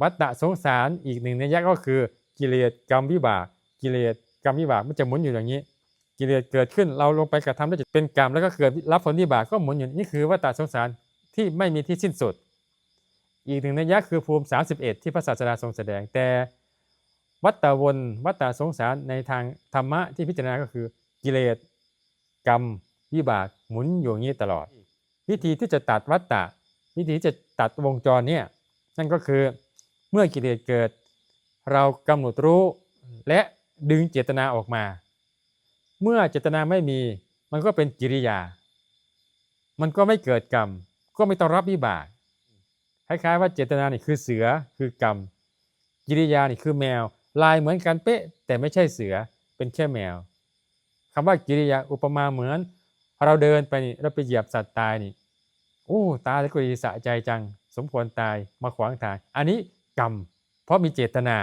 วัฏฏะสงสารอีกหนึ่งนัยยะก็คือกิเลสกรรมวิบากกิเลสกรรมวิบากมันจะหมุนอยู่อย่างนี้ กิเลสเกิดขึ้นเราลงไปกระทำแล้วจะเป็นกรรมแล้วก็เกิดรับผลวิบากก็หมุนอยู่นี่คือวัฏฏะสงสารที่ไม่มีที่สิ้นสุด อีกหนึ่งนัยยะคือภูมิ 31 ที่พระศาสดาทรงแสดงแต่วัฏฏะวนวัฏฏะสงสารในทางธรรมะที่พิจารณาก็คือกิเลสกรรมวิบากหมุนอยู่อย่างนี้ตลอด วิธีที่จะตัดวัฏฏะวิธีที่จะตัดวงจรเนี่ยนั่นก็คือ มื่อกิเลสเกิด เรากำหนดรู้และดึงเจตนาออกมา เมื่อเจตนาไม่มีมันก็เป็นกิริยา มันก็ไม่เกิดกรรม ก็ไม่ต้องรับวิบากคล้ายๆว่าเจตนานี่คือเสือคือกรรม กิริยานี่คือแมว ลายเหมือนกันเป๊ะ แต่ไม่ใช่เสือเป็นแค่แมวคำว่ากิริยาอุปมาเหมือน เราเดินไปนี่เราไปเหยียบสัตว์ตายนี่โอ้ตายแล้วก็ดีสะใจจัง สมควรตายมาขวางทาง อันนี้ กรรม เพราะมีเจตนา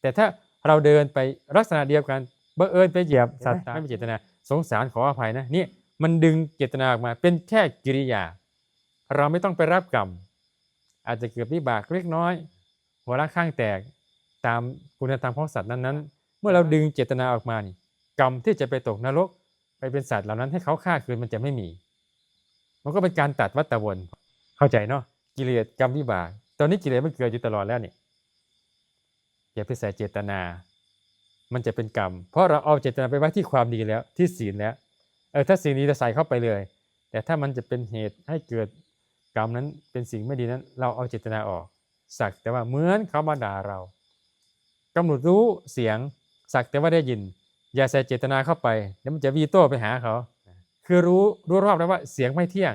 แต่ถ้าเราเดินไปลักษณะเดียวกันบังเอิญไปเหยียบสัตว์ตายไม่มีเจตนา สงสารขออภัยนะนี่มันดึงเจตนาออกมาเป็นแค่กิริยา เราไม่ต้องไปรับกรรม อาจจะเกิดวิบากเล็กน้อย หัวรักข้างแตกตามคุณธรรมของสัตว์นั้นๆ เมื่อเราดึงเจตนาออกมานี่กรรมที่จะไปตกนรก ไปเป็นสัตว์เหล่านั้นให้เขาฆ่าคืนมันจะไม่มี มันก็เป็นการตัดวัฏวนเข้าใจเนาะกิเลสกรรมวิบากตอนนี้กิเลสมันเกิดอยู่ตลอดแล้วเนี่ยอย่าไปใส่เจตนา มันจะเป็นกรรม เพราะเราเอาเจตนาไปไว้ที่ความดีแล้ว ที่ศีลแล้วเออถ้าสิ่งนี้จะใส่เข้าไปเลย แต่ถ้ามันจะเป็นเหตุให้เกิดกรรมนั้นเป็นสิ่งไม่ดีนั้น เราเอาเจตนาออก สักแต่ว่าเหมือนเขามาด่าเรากำหนดรู้เสียง สักแต่ว่าได้ยิน อย่าใส่เจตนาเข้าไปเดี๋ยวมันจะวีโต้ไปหาเขา คือรู้รู้รอบแล้วว่าเสียงไม่เที่ยง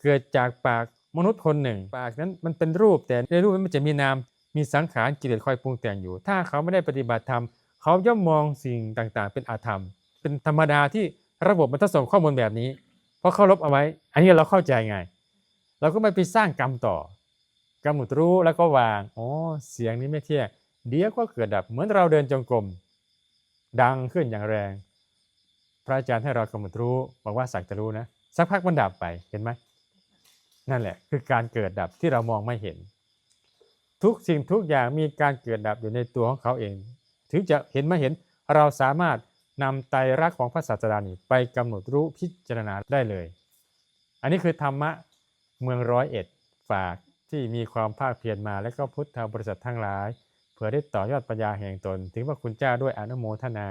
เกิดจากปาก มนุษย์คนหนึ่ง ปากนั้นมันเป็นรูปแต่ในรูปนั้นมันจะมีนามมีสังขารกิเลสคอยปรุงแต่งอยู่ ถ้าเขาไม่ได้ปฏิบัติธรรมเขาย่อมมองสิ่งต่างๆ เป็นอาธรรม เป็นธรรมดาที่ระบบมันต้องส่งข้อมูลแบบนี้ เพราะเขาลบเอาไว้ อันนี้เราเข้าใจไง เราก็ไม่ไปสร้างกรรมต่อกำหนดรู้แล้วก็วางอ๋อเสียงนี้ไม่เที่ยงเดี๋ยวก็เกิดดับเหมือนเราเดินจงกรมดังขึ้นอย่างแรง พระอาจารย์ให้เรากำหนดรู้บอกว่าสักจะรู้นะ สักพักมันดับไปเห็นไหม นั่นแหละ คือการเกิดดับที่เรามองไม่เห็น ทุกสิ่งทุกอย่างมีการเกิดดับอยู่ในตัวของเขาเอง ถึงจะเห็นไม่เห็นเราสามารถนำไตรรักของพระศาสดานี้ไปกำหนดรู้พิจารณาได้เลย อันนี้คือธรรมะเมืองร้อยเอ็ดฝากที่มีความภาคเพียรมา และก็พุทธบริษัททั้งหลาย เพื่อได้ต่อยอดปัญญาแห่งตน ถึงพระคุณเจ้าด้วยอนุโมทนา